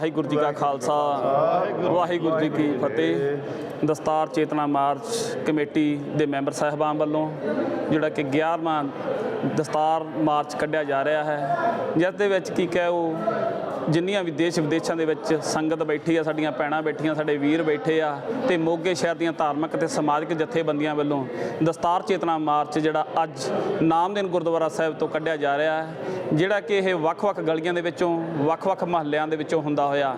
ਵਾਹਿਗੁਰੂ ਜੀ ਕਾ ਖਾਲਸਾ, ਵਾਹਿਗੁਰੂ ਜੀ ਕੀ ਫਤਿਹ। ਦਸਤਾਰ ਚੇਤਨਾ ਮਾਰਚ ਕਮੇਟੀ ਦੇ ਮੈਂਬਰ ਸਾਹਿਬਾਨ ਵੱਲੋਂ ਜਿਹੜਾ ਕਿ 11ਵਾਂ ਦਸਤਾਰ ਮਾਰਚ ਕੱਢਿਆ ਜਾ ਰਿਹਾ ਹੈ, ਜਿਸ ਦੇ ਵਿੱਚ ਕੀ ਕਹੇ ਉਹ ਜਿੰਨੀਆਂ ਵੀ ਦੇਸ਼ ਵਿਦੇਸ਼ਾਂ ਦੇ ਵਿੱਚ ਸੰਗਤ ਬੈਠੀ ਆ, ਸਾਡੀਆਂ ਭੈਣਾਂ ਬੈਠੀਆਂ, ਸਾਡੇ ਵੀਰ ਬੈਠੇ ਆ ਤੇ ਮੋਗੇ ਸ਼ਹਿਰ ਦੀਆਂ ਧਾਰਮਿਕ ਤੇ ਸਮਾਜਿਕ ਜਥੇਬੰਦੀਆਂ ਵੱਲੋਂ ਦਸਤਾਰ ਚੇਤਨਾ ਮਾਰਚ ਜਿਹੜਾ ਅੱਜ ਨਾਮਦੇਨ ਗੁਰਦੁਆਰਾ ਸਾਹਿਬ ਤੋਂ ਕੱਢਿਆ ਜਾ ਰਿਹਾ ਹੈ, ਜਿਹੜਾ ਕਿ ਇਹ ਵੱਖ-ਵੱਖ ਗਲੀਆਂ ਦੇ ਵਿੱਚੋਂ, ਵੱਖ-ਵੱਖ ਮਹੱਲਿਆਂ ਦੇ ਵਿੱਚੋਂ ਹੁੰਦਾ ਹੋਇਆ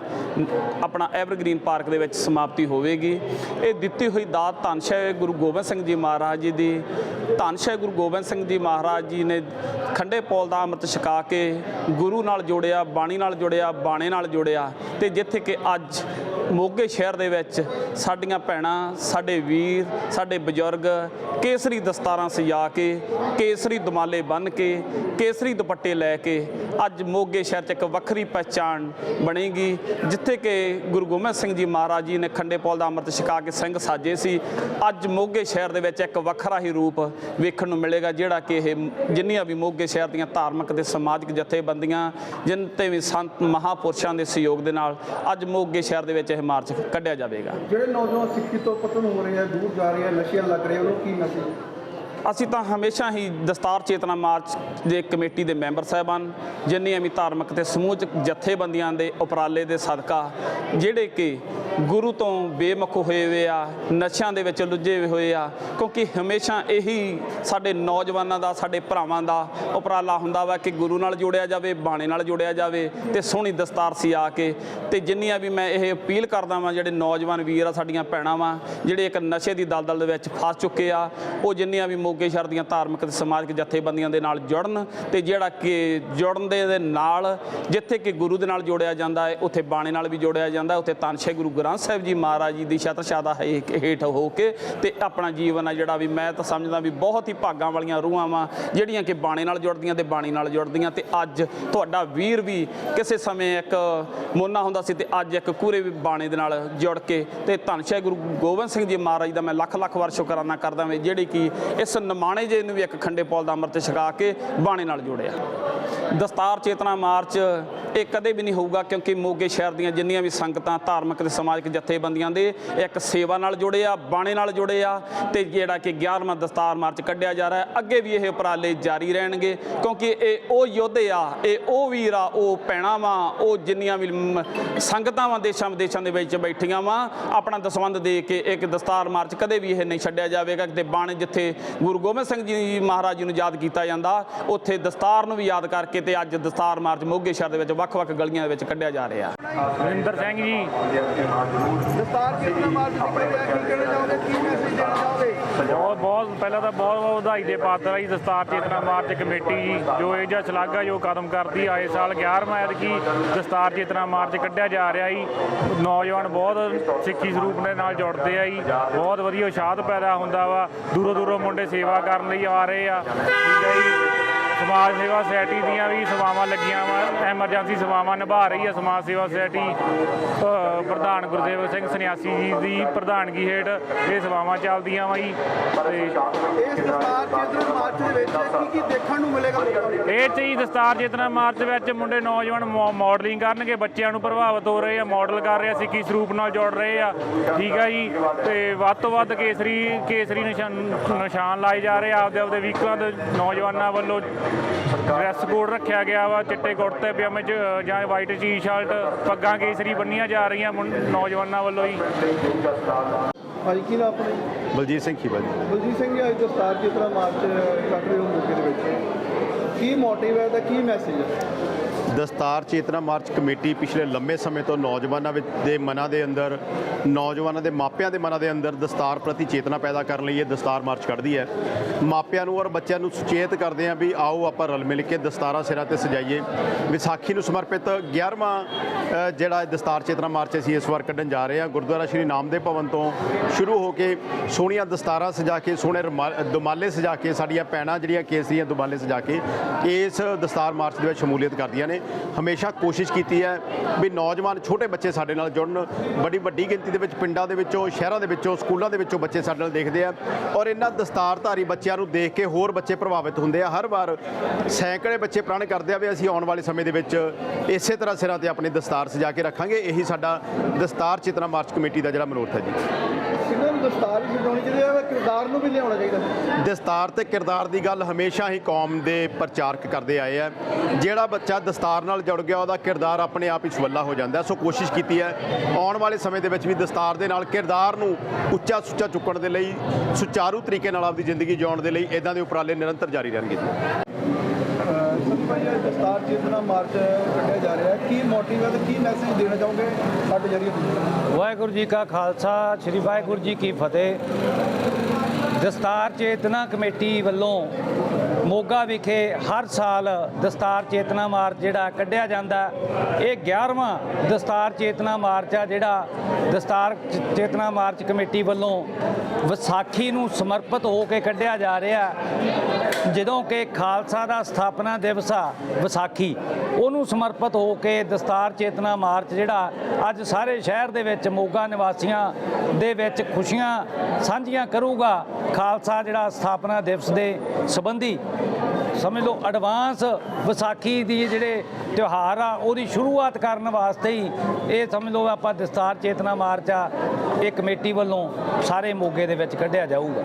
ਆਪਣਾ ਐਵਰਗ੍ਰੀਨ ਪਾਰਕ ਦੇ ਵਿੱਚ ਸਮਾਪਤੀ ਹੋਵੇਗੀ। ਇਹ ਦਿੱਤੀ ਹੋਈ ਦਾਤ ਧੰਨ ਗੁਰੂ ਗੋਬਿੰਦ ਸਿੰਘ ਜੀ ਮਹਾਰਾਜ ਜੀ ਦੀ, ਧੰਨ ਗੁਰੂ ਗੋਬਿੰਦ ਸਿੰਘ ਜੀ ਮਹਾਰਾਜ ਜੀ ਨੇ ਖੰਡੇ ਪੌਲ ਦਾ ਅੰਮ੍ਰਿਤ ਛਕਾ ਕੇ ਗੁਰੂ ਨਾਲ ਜੋੜਿਆ, ਬਾਣੀ ਨਾਲ ਜੋੜਿਆ ਬਾਣੇ ਨਾਲ ਜੁੜਿਆ ਤੇ ਜਿੱਥੇ ਕਿ ਅੱਜ ਮੋਗੇ ਸ਼ਹਿਰ ਦੇ ਵਿੱਚ ਸਾਡੀਆਂ ਭੈਣਾਂ, ਸਾਡੇ ਵੀਰ, ਸਾਡੇ ਬਜ਼ੁਰਗ ਕੇਸਰੀ ਦਸਤਾਰਾਂ ਸਜਾ ਕੇ, ਕੇਸਰੀ ਦੁਮਾਲੇ ਬੰਨ੍ਹ ਕੇ, ਕੇਸਰੀ ਦੁਪੱਟੇ ਲੈ ਕੇ ਅੱਜ ਮੋਗੇ ਸ਼ਹਿਰ 'ਚ ਇੱਕ ਵੱਖਰੀ ਪਛਾਣ ਬਣੇਗੀ, ਜਿੱਥੇ ਕਿ ਗੁਰੂ ਗੋਬਿੰਦ ਸਿੰਘ ਜੀ ਮਹਾਰਾਜ ਜੀ ਨੇ ਖੰਡੇ ਪੌਲ ਦਾ ਅੰਮ੍ਰਿਤ ਛਕਾ ਕੇ ਸਿੰਘ ਸਾਜੇ ਸੀ। ਅੱਜ ਮੋਗੇ ਸ਼ਹਿਰ ਦੇ ਵਿੱਚ ਇੱਕ ਵੱਖਰਾ ਹੀ ਰੂਪ ਵੇਖਣ ਨੂੰ ਮਿਲੇਗਾ, ਜਿਹੜਾ ਕਿ ਇਹ ਜਿੰਨੀਆਂ ਵੀ ਮੋਗੇ ਸ਼ਹਿਰ ਦੀਆਂ ਧਾਰਮਿਕ ਤੇ ਸਮਾਜਿਕ ਜਥੇਬੰਦੀਆਂ, ਜਿਨ ਤੇ ਵੀ ਸੰਤ ਮਹਾਪੁਰਸ਼ਾਂ ਦੇ ਸਹਿਯੋਗ ਦੇ ਨਾਲ ਅੱਜ ਮੋਗੇ ਸ਼ਹਿਰ ਦੇ ਵਿੱਚ ਇਹ ਮਾਰਚ ਕੱਢਿਆ ਜਾਵੇਗਾ। ਜਿਹੜੇ ਨੌਜਵਾਨ ਸਿੱਖੀ ਤੋਂ ਪਤਨ ਹੋ ਰਹੇ ਆ, ਦੂਰ ਜਾ ਰਹੇ ਆ, ਨਸ਼ਿਆਂ ਲੱਗ ਰਹੇ ਆ, ਉਹਨੂੰ ਕੀ ਮੈਸੇਜ? ਅਸੀਂ ਤਾਂ ਹਮੇਸ਼ਾ ਹੀ ਦਸਤਾਰ ਚੇਤਨਾ ਮਾਰਚ ਦੇ ਕਮੇਟੀ ਦੇ ਮੈਂਬਰ ਸਾਹਿਬਾਨ, ਜਿੰਨੀਆਂ ਵੀ ਧਾਰਮਿਕ ਤੇ ਸਮੂਹ ਜਥੇਬੰਦੀਆਂ ਦੇ ਉਪਰਾਲੇ ਦੇ ਸਦਕਾ, ਜਿਹੜੇ ਕਿ ਗੁਰੂ ਤੋਂ ਬੇਮੁਖ ਹੋਏ ਹੋਏ ਆ, ਨਸ਼ਿਆਂ ਦੇ ਵਿੱਚ ਲੁੱਝੇ ਹੋਏ ਆ, ਕਿਉਂਕਿ ਹਮੇਸ਼ਾ ਇਹੀ ਸਾਡੇ ਨੌਜਵਾਨਾਂ ਦਾ, ਸਾਡੇ ਭਰਾਵਾਂ ਦਾ ਉਪਰਾਲਾ ਹੁੰਦਾ ਵਾ ਕਿ ਗੁਰੂ ਨਾਲ ਜੋੜਿਆ ਜਾਵੇ, ਬਾਣੇ ਨਾਲ ਜੋੜਿਆ ਜਾਵੇ ਤੇ ਸੋਹਣੀ ਦਸਤਾਰ ਸੀ ਆ ਕੇ। ਤੇ ਜਿੰਨੀਆਂ ਵੀ ਮੈਂ ਇਹ ਅਪੀਲ ਕਰਦਾ ਵਾਂ, ਜਿਹੜੇ ਨੌਜਵਾਨ ਵੀਰ ਆ, ਸਾਡੀਆਂ ਭੈਣਾਂ ਵਾਂ, ਜਿਹੜੇ ਇੱਕ ਨਸ਼ੇ ਦੀ ਦਲਦਲ ਦੇ ਵਿੱਚ ਫਸ ਚੁੱਕੇ ਆ, ਉਹ ਜਿੰਨੀਆਂ ਵੀ ਮੋਗੇ ਸ਼ਹਿਰ ਦੀਆਂ ਧਾਰਮਿਕ ਤੇ ਸਮਾਜਿਕ ਜਥੇਬੰਦੀਆਂ ਦੇ ਨਾਲ ਜੁੜਨ ਤੇ ਜਿਹੜਾ ਕਿ ਜੁੜਨ ਦੇ ਨਾਲ ਜਿੱਥੇ ਕਿ ਗੁਰੂ ਦੇ ਨਾਲ ਜੋੜਿਆ ਜਾਂਦਾ ਹੈ, ਉੱਥੇ ਬਾਣੇ ਨਾਲ ਵੀ ਜੋੜਿਆ ਜਾਂਦਾ ਉੱਥੇ ਤਨ ਗੁਰੂ ਗ੍ਰੰਥ ਸਾਹਿਬ ਜੀ ਮਹਾਰਾਜ ਜੀ ਦੀ ਛਤਰਛਾਦਾ ਹੈ ਹੇਠ ਹੋ ਕੇ ਤੇ ਆਪਣਾ ਜੀਵਨ ਆ ਜਿਹੜਾ ਵੀ ਮੈਂ ਤਾਂ ਸਮਝਦਾ ਵੀ ਬਹੁਤ ਹੀ ਭਾਗਾਂ ਵਾਲੀਆਂ ਰੂਹਾਂ ਵਾਂ, ਜਿਹੜੀਆਂ ਕਿ ਬਾਣੇ ਨਾਲ ਜੁੜਦੀਆਂ ਤੇ ਬਾਣੀ ਨਾਲ ਜੁੜਦੀਆਂ ਤੇ ਅੱਜ ਤੁਹਾਡਾ ਵੀਰ ਵੀ ਕਿਸੇ ਸਮੇਂ ਇੱਕ ਮੋਨਾ ਹੁੰਦਾ ਸੀ ਤੇ ਅੱਜ ਇੱਕ ਕੂਰੇ ਵੀ ਬਾਣੇ ਦੇ ਨਾਲ ਜੁੜ ਕੇ ਤੇ ਧੰਨ ਗੁਰੂ ਗੋਬਿੰਦ ਸਿੰਘ ਜੀ ਮਹਾਰਾਜ ਦਾ ਮੈਂ ਲੱਖ ਲੱਖ ਵਾਰ ਸ਼ੁਕਰਾਨਾ ਕਰਦਾ ਹਾਂ ਜਿਹੜੀ ਕਿ ਇਸ ਨਿਮਾਣੇ ਜੇ ਨੂੰ ਵੀ ਇੱਕ ਖੰਡੇ ਪੌਲ ਦਾ ਅੰਮ੍ਰਿਤ ਛਕਾ ਕੇ ਬਾਣੇ ਨਾਲ ਜੋੜਿਆ। ਦਸਤਾਰ ਚੇਤਨਾ ਮਾਰਚ, ਇਹ ਕਦੇ ਵੀ ਨਹੀਂ ਹੋਊਗਾ ਕਿਉਂਕਿ ਮੋਗੇ ਸ਼ਹਿਰ ਦੀਆਂ ਜਿੰਨੀਆਂ ਵੀ ਸੰਗਤਾਂ ਧਾਰਮਿਕ ਤੇ ਸਮਾਜਿਕ ਜਥੇਬੰਦੀਆਂ ਦੇ ਇੱਕ ਸੇਵਾ ਨਾਲ ਜੁੜੇ ਆ ਬਾਣੇ ਨਾਲ ਜੁੜੇ ਆ ਤੇ ਜਿਹੜਾ ਕਿ 11ਵਾਂ ਦਸਤਾਰ ਮਾਰਚ ਕੱਢਿਆ ਜਾ ਰਿਹਾ, ਅੱਗੇ ਵੀ ਇਹ ਉਪਰਾਲੇ ਜਾਰੀ ਰਹਿਣਗੇ ਕਿਉਂਕਿ ਇਹ ਉਹ ਯੋਧੇ ਆ, ਇਹ ਉਹ ਵੀਰ ਆ, ਉਹ ਪੈਣਾ ਵਾ, ਉਹ ਜਿੰਨੀਆਂ ਵੀ ਸੰਗਤਾਂ ਵਾ ਦੇਸ਼ਾਂ ਵਿਦੇਸ਼ਾਂ ਦੇ ਵਿੱਚ ਬੈਠੀਆਂ ਵਾ, ਆਪਣਾ ਦਸਵੰਦ ਦੇ ਕੇ ਇੱਕ ਦਸਤਾਰ ਮਾਰਚ ਕਦੇ ਵੀ ਇਹ ਨਹੀਂ ਛੱਡਿਆ ਜਾਵੇਗਾ ਤੇ ਬਾਣੇ ਜਿੱਥੇ ਗੁਰੂ ਗੋਬਿੰਦ ਸਿੰਘ ਜੀ ਮਹਾਰਾਜ ਜੀ ਨੂੰ ਯਾਦ ਕੀਤਾ ਜਾਂਦਾ। ਉੱਥੇ ਦਸਤਾਰ ਨੂੰ ਵੀ ਯਾਦ ਕਰਕੇ ਤੇ ਅੱਜ ਦਸਤਾਰ ਮਾਰਚ ਮੋਗੇ ਸ਼ਹਿਰ ਦੇ ਵਿੱਚ ਵੱਖ-ਵੱਖ ਗਲੀਆਂ ਦੇ ਵਿੱਚ ਕੱਢਿਆ ਜਾ ਰਿਹਾ। ਵਰਿੰਦਰ ਸਿੰਘ ਜੀ। ਦਸਤਾਰ ਚੇਤਨਾ ਮਾਰਚ ਨਿਕਲ ਰਿਹਾ ਕੀ ਕਹਿਣਾ ਚਾਹੋਗੇ? ਕੀ ਮੈਸੇਜ ਦੇਣਾ ਚਾਹੋਗੇ? ਬਹੁਤ ਬਹੁਤ ਪਹਿਲਾਂ ਤਾਂ ਬਹੁਤ ਬਹੁਤ ਵਧਾਈ ਦੇ ਪਾਤਰ ਆ ਜੀ ਦਸਤਾਰ ਚੇਤਨਾ ਮਾਰਚ ਕਮੇਟੀ ਜੀ। ਜੋ ਇਹ ਜਿਹਾ ਸ਼ਲਾਘਾ ਜੋ ਕਦਮ ਕਰਦੀ ਆਏ ਸਾਲ 11ਵਾਂ ਐਤਕੀ ਦਸਤਾਰ ਚੇਤਨਾ ਮਾਰਚ ਕੱਢਿਆ ਜਾ ਰਿਹਾ ਜੀ। ਨੌਜਵਾਨ ਬਹੁਤ ਸਿੱਖੀ ਸਰੂਪ ਦੇ ਨਾਲ ਜੁੜਦੇ ਆ ਜੀ। ਬਹੁਤ ਵਧੀਆ ਉਸ਼ਾਦ ਪੈਦਾ ਹੁੰਦਾ ਵਾ। ਦੂਰੋਂ ਦੂਰੋਂ ਮੁੰਡੇ ਸੇਵਾ ਕਰਨ ਲਈ ਆ ਰਹੇ ਆ। ਠੀਕ ਹੈ ਜੀ। ਸਮਾਜ ਸੇਵਾ ਸੁਸਾਇਟੀ ਦੀਆਂ ਵੀ ਸੇਵਾਵਾਂ ਲੱਗੀਆਂ ਵਾ ਐਮਰਜੈਂਸੀ ਸੇਵਾਵਾਂ ਨਿਭਾ ਰਹੀ ਹੈ ਸਮਾਜ ਸੇਵਾ ਸੁਸਾਇਟੀ ਪ੍ਰਧਾਨ ਗੁਰਦੇਵ ਸਿੰਘ ਸੰਨਿਆਸੀ ਜੀ ਦੀ ਪ੍ਰਧਾਨਗੀ ਹੇਠ ਇਹ ਸੇਵਾਵਾਂ ਚੱਲਦੀਆਂ ਵਾ ਜੀ। ਤੇ ਇਸ ਦਸਤਾਰ ਚੇਤਨਾ ਮਾਰਚ ਦੇ ਵਿੱਚ ਕੀ ਕੀ ਦੇਖਣ ਨੂੰ ਮਿਲੇਗਾ? ਇਹ 'ਚ ਹੀ ਦਸਤਾਰ ਚੇਤਨਾ ਮਾਰਚ ਵਿੱਚ ਮੁੰਡੇ ਨੌਜਵਾਨ ਮਾਡਲਿੰਗ ਕਰਨਗੇ ਬੱਚਿਆਂ ਨੂੰ ਪ੍ਰਭਾਵਿਤ ਹੋ ਰਹੇ ਆ ਮਾਡਲ ਕਰ ਰਹੇ ਆ ਸਿੱਖੀ ਸਰੂਪ ਨਾਲ ਜੁੜ ਰਹੇ ਆ ਠੀਕ ਆ ਜੀ। ਤੇ ਵੱਧ ਤੋਂ ਵੱਧ ਕੇਸਰੀ ਕੇਸਰੀ ਨਿਸ਼ਾਨ ਨਿਸ਼ਾਨ ਲਾਏ ਜਾ ਰਹੇ ਆ ਆਪਦੇ ਆਪਦੇ ਵਹੀਕਲਾਂ ਦੇ ਨੌਜਵਾਨਾਂ ਵੱਲੋਂ ਡਰੈਸ ਕੋਡ ਰੱਖਿਆ ਗਿਆ ਵਾ ਚਿੱਟੇ ਕੁੜਤੇ ਪਜਾਮੇ ਚ ਜਾਂ ਵਾਈਟ ਟੀ-ਸ਼ਰਟ ਪੱਗਾਂ ਕੇਸਰੀ ਬੰਨੀਆਂ ਜਾ ਰਹੀਆਂ ਮੁੰ- ਨੌਜਵਾਨਾਂ ਵੱਲੋਂ ਕੀ ਨਾਮ ਆਪਣਾ? ਬਲਜੀਤ ਸਿੰਘ ਜੀ। ਬਲਜੀਤ ਸਿੰਘ ਜੀ ਅੱਜ ਦਸਤਾਰ ਚੇਤਨਾ ਮਾਰਚ ਕੱਢ ਰਹੇ ਹੋ ਮੌਕੇ ਦੇ ਵਿੱਚ। ਕੀ ਮੋਟਿਵ ਹੈ ਦਾ ਕੀ ਮੈਸੇਜ ਹੈ? ਦਸਤਾਰ ਚੇਤਨਾ ਮਾਰਚ ਕਮੇਟੀ ਪਿਛਲੇ ਲੰਮੇ ਸਮੇਂ ਤੋਂ ਨੌਜਵਾਨਾਂ ਵਿੱਚ ਦੇ ਮਨਾਂ ਦੇ ਅੰਦਰ, ਨੌਜਵਾਨਾਂ ਦੇ ਮਾਪਿਆਂ ਦੇ ਮਨਾਂ ਦੇ ਅੰਦਰ ਦਸਤਾਰ ਪ੍ਰਤੀ ਚੇਤਨਾ ਪੈਦਾ ਕਰਨ ਲਈ ਇਹ ਦਸਤਾਰ ਮਾਰਚ ਕੱਢਦੀ ਹੈ। ਮਾਪਿਆਂ ਨੂੰ ਔਰ ਬੱਚਿਆਂ ਨੂੰ ਸੁਚੇਤ ਕਰਦੇ ਹਾਂ ਵੀ ਆਓ ਆਪਾਂ ਰਲ ਮਿਲ ਕੇ ਦਸਤਾਰਾਂ ਸਿਰਾਂ ਤੇ ਸਜਾਈਏ। ਵਿਸਾਖੀ ਨੂੰ ਸਮਰਪਿਤ 11ਵਾਂ ਜਿਹੜਾ ਦਸਤਾਰ ਚੇਤਨਾ ਮਾਰਚ ਅਸੀਂ ਇਸ ਵਾਰ ਕੱਢਣ ਜਾ ਰਹੇ ਹਾਂ, ਗੁਰਦੁਆਰਾ ਸ਼੍ਰੀ ਨਾਮਦੇਵ ਭਵਨ ਤੋਂ ਸ਼ੁਰੂ ਹੋ ਕੇ ਸੋਹਣੀਆਂ ਦਸਤਾਰਾਂ ਸਜਾ ਕੇ, ਸੋਹਣੇ ਰੁਮਾ- ਦੁਮਾਲੇ ਸਜਾ ਕੇ, ਸਾਡੀਆਂ ਪੈਣਾ ਜਿਹੜੀਆਂ ਕੇਸਰੀਆਂ ਦੁਮਾਲੇ ਸਜਾ ਕੇ ਇਸ ਦਸਤਾਰ ਮਾਰਚ ਦੇ ਵਿੱਚ ਸ਼ਮੂਲੀਅਤ ਕਰਦੀਆਂ ਨੇ। ਹਮੇਸ਼ਾ ਕੋਸ਼ਿਸ਼ ਕੀਤੀ ਹੈ ਵੀ ਨੌਜਵਾਨ ਛੋਟੇ ਬੱਚੇ ਸਾਡੇ ਨਾਲ ਜੁੜਨ ਬੜੀ ਵੱਡੀ ਗਿਣਤੀ ਦੇ ਵਿੱਚ ਪਿੰਡਾਂ ਦੇ ਵਿੱਚੋਂ, ਸ਼ਹਿਰਾਂ ਦੇ ਵਿੱਚੋਂ, ਸਕੂਲਾਂ ਦੇ ਵਿੱਚੋਂ ਬੱਚੇ ਸਾਡੇ ਨਾਲ ਦੇਖਦੇ ਆ ਔਰ ਇਹਨਾਂ ਦਸਤਾਰਧਾਰੀ ਬੱਚਿਆਂ ਨੂੰ ਦੇਖ ਕੇ ਹੋਰ ਬੱਚੇ ਪ੍ਰਭਾਵਿਤ ਹੁੰਦੇ ਆ। ਹਰ ਵਾਰ ਸੈਂਕੜੇ ਬੱਚੇ ਪ੍ਰਣ ਕਰਦੇ ਆ ਵੀ ਅਸੀਂ ਆਉਣ ਵਾਲੇ ਸਮੇਂ ਦੇ ਵਿੱਚ ਇਸੇ ਤਰ੍ਹਾਂ ਸਿਰਾਂ ਤੇ ਆਪਣੀ ਦਸਤਾਰ ਸਜਾ ਕੇ ਰੱਖਾਂਗੇ। ਇਹੀ ਸਾਡਾ ਦਸਤਾਰ ਚੇਤਨਾ ਮਾਰਚ ਕਮੇਟੀ ਦਾ ਜਿਹੜਾ ਮਨੋਰਥ ਹੈ ਜੀ। ਇਹਨਾਂ ਨੂੰ ਦਸਤਾਰ ਵੀ ਸਜਾਉਣੀ ਚਾਹੀਦੀ ਹੈ ਕਿਰਦਾਰ ਨੂੰ ਵੀ ਲਿਆਉਣਾ ਚਾਹੀਦਾ। ਦਸਤਾਰ ਤੇ ਕਿਰਦਾਰ ਦੀ ਗੱਲ ਹਮੇਸ਼ਾ ਹੀ ਕੌਮ ਦੇ ਪ੍ਰਚਾਰਕ ਕਰਦੇ ਆਏ ਆ। ਜਿਹੜਾ ਬੱਚਾ ਦਸਤਾਰ ਨਾਲ ਜੁੜ ਗਿਆ, ਉਹਦਾ ਕਿਰਦਾਰ ਆਪਣੇ ਆਪ ਹੀ ਸਵੱਲਾ ਹੋ ਜਾਂਦਾ ਸੋ ਕੋਸ਼ਿਸ਼ ਕੀਤੀ ਹੈ, ਆਉਣ ਵਾਲੇ ਸਮੇਂ ਦੇ ਵਿੱਚ ਵੀ ਦਸਤਾਰ ਦੇ ਨਾਲ ਕਿਰਦਾਰ ਨੂੰ ਉੱਚਾ ਸੁੱਚਾ ਚੁੱਕਣ ਦੇ ਲਈ, ਸੁਚਾਰੂ ਤਰੀਕੇ ਨਾਲ ਆਪਦੀ ਜ਼ਿੰਦਗੀ ਜਿਉਣ ਦੇ ਲਈ ਇਦਾਂ ਦੇ ਉਪਰਾਲੇ ਨਿਰੰਤਰ ਜਾਰੀ ਰਹਿਣਗੇ ਜੀ। ਭਾਈ ਦਸਤਾਰ ਚੇਤਨਾ ਮਾਰਚ ਕੱਢਿਆ ਜਾ ਰਿਹਾ ਕੀ ਮੋਟਿਵ ਹੈ ਤੇ ਕੀ ਮੈਸੇਜ ਦੇਣਾ ਚਾਹੋਗੇ ਸਾਡੇ ਜਰੀਏ ਵਾਹਿਗੁਰੂ ਜੀ ਕਾ ਖਾਲਸਾ, ਸ੍ਰੀ ਵਾਹਿਗੁਰੂ ਜੀ ਕੀ ਫਤਿਹ। ਦਸਤਾਰ ਚੇਤਨਾ ਕਮੇਟੀ ਵੱਲੋਂ ਮੋਗਾ ਵਿਖੇ ਹਰ ਸਾਲ ਦਸਤਾਰ ਚੇਤਨਾ ਮਾਰਚ ਜਿਹੜਾ ਕੱਢਿਆ ਜਾਂਦਾ। ਇਹ 11ਵਾਂ ਦਸਤਾਰ ਚੇਤਨਾ ਮਾਰਚ ਆ ਜਿਹੜਾ ਦਸਤਾਰ ਚ- ਚੇਤਨਾ ਮਾਰਚ ਕਮੇਟੀ ਵੱਲੋਂ ਵਿਸਾਖੀ ਨੂੰ ਸਮਰਪਿਤ ਹੋ ਕੇ ਕੱਢਿਆ ਜਾ ਰਿਹਾ। ਜਦੋਂ ਕਿ ਖਾਲਸਾ ਦਾ ਸਥਾਪਨਾ ਦਿਵਸ ਆ, ਵਿਸਾਖੀ, ਉਹਨੂੰ ਸਮਰਪਿਤ ਹੋ ਕੇ ਦਸਤਾਰ ਚੇਤਨਾ ਮਾਰਚ ਜਿਹੜਾ ਅੱਜ ਸਾਰੇ ਸ਼ਹਿਰ ਦੇ ਵਿੱਚ ਮੋਗਾ ਨਿਵਾਸੀਆਂ ਦੇ ਵਿੱਚ ਖੁਸ਼ੀਆਂ ਸਾਂਝੀਆਂ ਕਰੂਗਾ ਖਾਲਸਾ ਜਿਹੜਾ ਸਥਾਪਨਾ ਦਿਵਸ ਦੇ ਸੰਬੰਧੀ। ਸਮਝ ਲਓ ਐਡਵਾਂਸ ਵਿਸਾਖੀ ਦੀ ਜਿਹੜੇ ਤਿਉਹਾਰ ਆ, ਉਹਦੀ ਸ਼ੁਰੂਆਤ ਕਰਨ ਵਾਸਤੇ ਹੀ ਇਹ ਸਮਝ ਲਓ ਆਪਾਂ ਦਸਤਾਰ ਚੇਤਨਾ ਮਾਰਚ ਆ, ਇਹ ਕਮੇਟੀ ਵੱਲੋਂ ਸਾਰੇ ਮੋਗੇ ਦੇ ਵਿੱਚ ਕੱਢਿਆ ਜਾਊਗਾ।